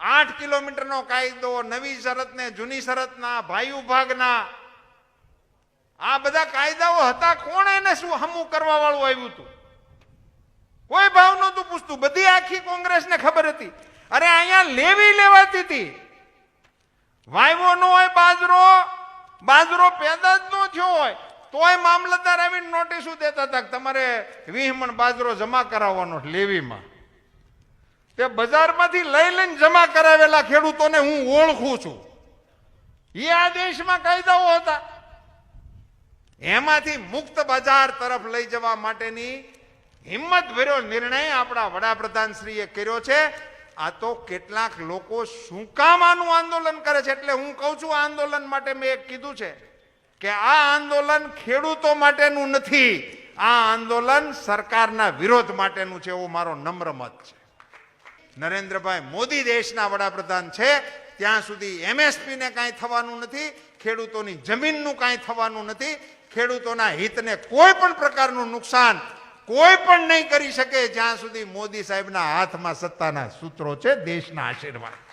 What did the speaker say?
આઠ કિલોમીટરનો કાયદો, નવી શરત ને જૂની શરતના, ભાઈ ભાગના આ બધા કાયદાઓ હતા, કોણ એને શું હમું કરવા વાળું આવ્યું હતું કોઈ ભાવ નહોતું પૂછતું. બધી આખી કોંગ્રેસને ખબર હતી. અરે, અહીંયા લેવી લેવાતી હતી. વાયવો ન હોય, બાજરો બાજરો પેદા જ ન થયો હોય, તોય મામલતદાર આવીને નોટિસો દેતા હતા તમારે વીસ બાજરો જમા કરાવવાનો લેવીમાં. તે બજારમાંથી લઈ લઈને જમા કરાવેલા ખેડૂતોને હું ઓળખું છું. એ આ દેશમાં કાયદાઓ હતા. એમાંથી મુક્ત બજાર તરફ લઈ જવા માટેની હિંમત ભર્યો નિર્ણય આપણા વડાપ્રધાન શ્રીએ કર્યો છે. આ તો કેટલાક લોકો શું કામ આનું આંદોલન કરે છે? એટલે હું કહું છું, આંદોલન માટે મેં એક કીધું છે કે આ આંદોલન ખેડૂતો માટેનું નથી. આ આંદોલન સરકારના વિરોધ માટેનું છે એવો મારો નમ્ર મત છે. નરેન્દ્રભાઈ મોદી દેશના વડાપ્રધાન છે ત્યાં સુધી એમએસપી ને કાંઈ થવાનું નથી, ખેડૂતોની જમીનનું કાંઈ થવાનું નથી ખેડૂતોના હિતને કોઈ પણ પ્રકારનું નુકસાન કોઈ પણ નહીં કરી શકે, જ્યાં સુધી મોદી સાહેબના હાથમાં સત્તાના સૂત્રો છે, દેશના આશીર્વાદ.